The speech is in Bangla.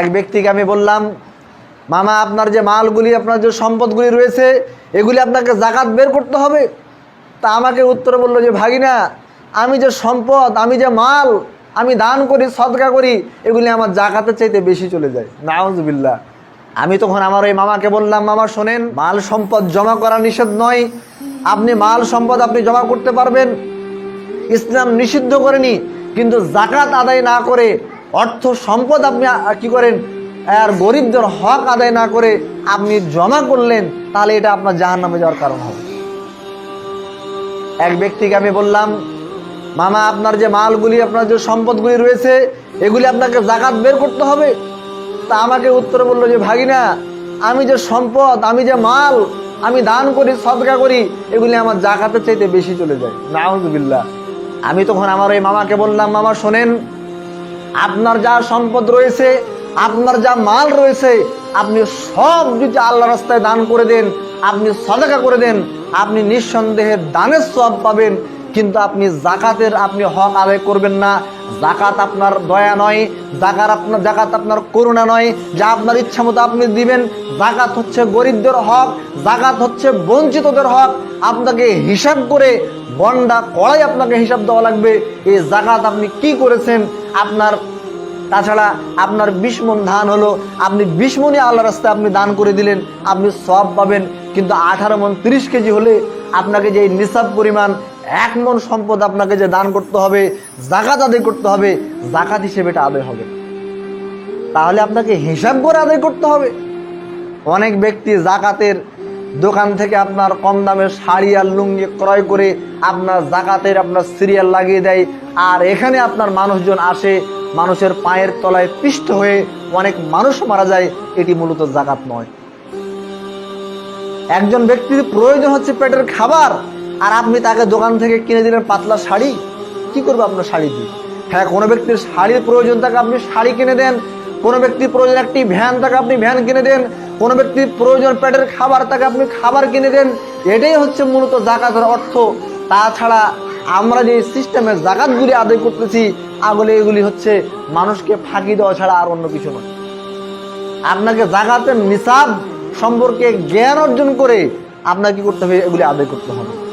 এক ব্যক্তিকে আমি বললাম, মামা, আপনার যে মালগুলি, আপনার যে সম্পদগুলি রয়েছে, এগুলি আপনাকে জাকাত বের করতে হবে। তা আমাকে উত্তর বলল যে, ভাগিনা, আমি যে সম্পদ, আমি যে মাল, আমি দান করি, সদকা করি, এগুলি আমার জাকাতের চাইতে বেশি চলে যায়। নাউজবিল্লা আমি তখন আমার ওই মামাকে বললাম, মামা, শোনেন, মাল সম্পদ জমা করা নিষেধ নয়। আপনি মাল সম্পদ আপনি জমা করতে পারবেন। ইসলাম নিষিদ্ধ করেনি, কিন্তু জাকাত আদায় না করে অর্থ সম্পদ আপনি কি করেন? আর গরিবদের হক আদায় না করে আপনি জমা করলেন, তাহলে এটা আপনার জাহান নামে যাওয়ার কারণ হবে। এক ব্যক্তিকে আমি বললাম, মামা, আপনার যে মালগুলি, আপনার যে সম্পদগুলি রয়েছে, এগুলি আপনাকে জাকাত বের করতে হবে। তা আমাকে উত্তরে বলল যে, ভাগিনা, আমি যে সম্পদ, আমি যে মাল, আমি দান করি, সদকা করি, এগুলি আমার জাকাতের চাইতে বেশি চলে যায়। নাউজবিল্লা আমি তখন আমার ওই মামাকে বললাম, মামা, শোনেন আপনার যা সম্পদ রয়েছে, আপনার যা মাল রয়েছে, আপনি সব যদি আল্লাহ রাস্তায় দান করে দেন, আপনি সদাকা করে দেন, আপনি নিঃসন্দেহে দানের সব পাবেন। কিন্তু আপনি জাকাতের আপনি হক আদায় করবেন না। জাকাত আপনার দয়া নয় জাকাত আপনার জাকাত আপনার করুণা নয়, যা আপনার ইচ্ছা মতো আপনি দিবেন। জাকাত হচ্ছে গরিবদের হক জাকাত হচ্ছে বঞ্চিতদের হক। আপনাকে হিসাব করে বন্ডা কড়াই আপনাকে হিসাব দেওয়া লাগবে। এই জাকাত আপনি কি করেছেন? আপনার তাছাড়া আপনার বিশ মন ধান হলো, আপনি বিশ মনই আল্লাহ রাস্তায় আপনি দান করে দিলেন, আপনি সব পাবেন। কিন্তু আঠারো মন তিরিশ কেজি হলে আপনাকে যে নিসাব পরিমাণ এক মন সম্পদ আপনাকে যে দান করতে হবে, জাকাত আদায় করতে হবে, জাকাত হিসেবে এটা আদায় হবে। তাহলে আপনাকে হিসাব করে আদায় করতে হবে। অনেক ব্যক্তি জাকাতের দোকান থেকে আপনার কম দামে শাড়ি আর লুঙ্গি ক্রয় করে আপনার জাকাতের আপনার সিরিয়াল লাগিয়ে দেয়, আর এখানে আপনার মানুষজন আসে মানুষের পায়ের তলায় পিষ্ট হয়ে অনেক মানুষ মারা যায়, এটি মূলত জাকাত নয়। একজন ব্যক্তির প্রয়োজন হচ্ছে পেটের খাবার, আর আপনি তাকে দোকান থেকে কিনে দিলেন পাতলা শাড়ি, কি করবে আপনার শাড়ি দিয়ে? হ্যাঁ কোনো ব্যক্তির শাড়ির প্রয়োজন থাকে আপনি শাড়ি কিনে দেন, কোনো ব্যক্তির প্রয়োজন একটি ভ্যান থাকে আপনি ভ্যান কিনে দেন, কোনো ব্যক্তির প্রয়োজন পেটের খাবার তাকে আপনি খাবার কিনে দেন, এটাই হচ্ছে মূলত জাকাতের অর্থ। তাছাড়া আমরা যে সিস্টেমে জাকাতগুলি আদায় করতেছি, আগলে এগুলি হচ্ছে মানুষকে ফাঁকি দেওয়া ছাড়া আর অন্য কিছু নয়। আপনাকে জাকাতের নিসাব সম্পর্কে জ্ঞান অর্জন করে আপনাকে কি করতে হবে? এগুলি আদায় করতে হবে।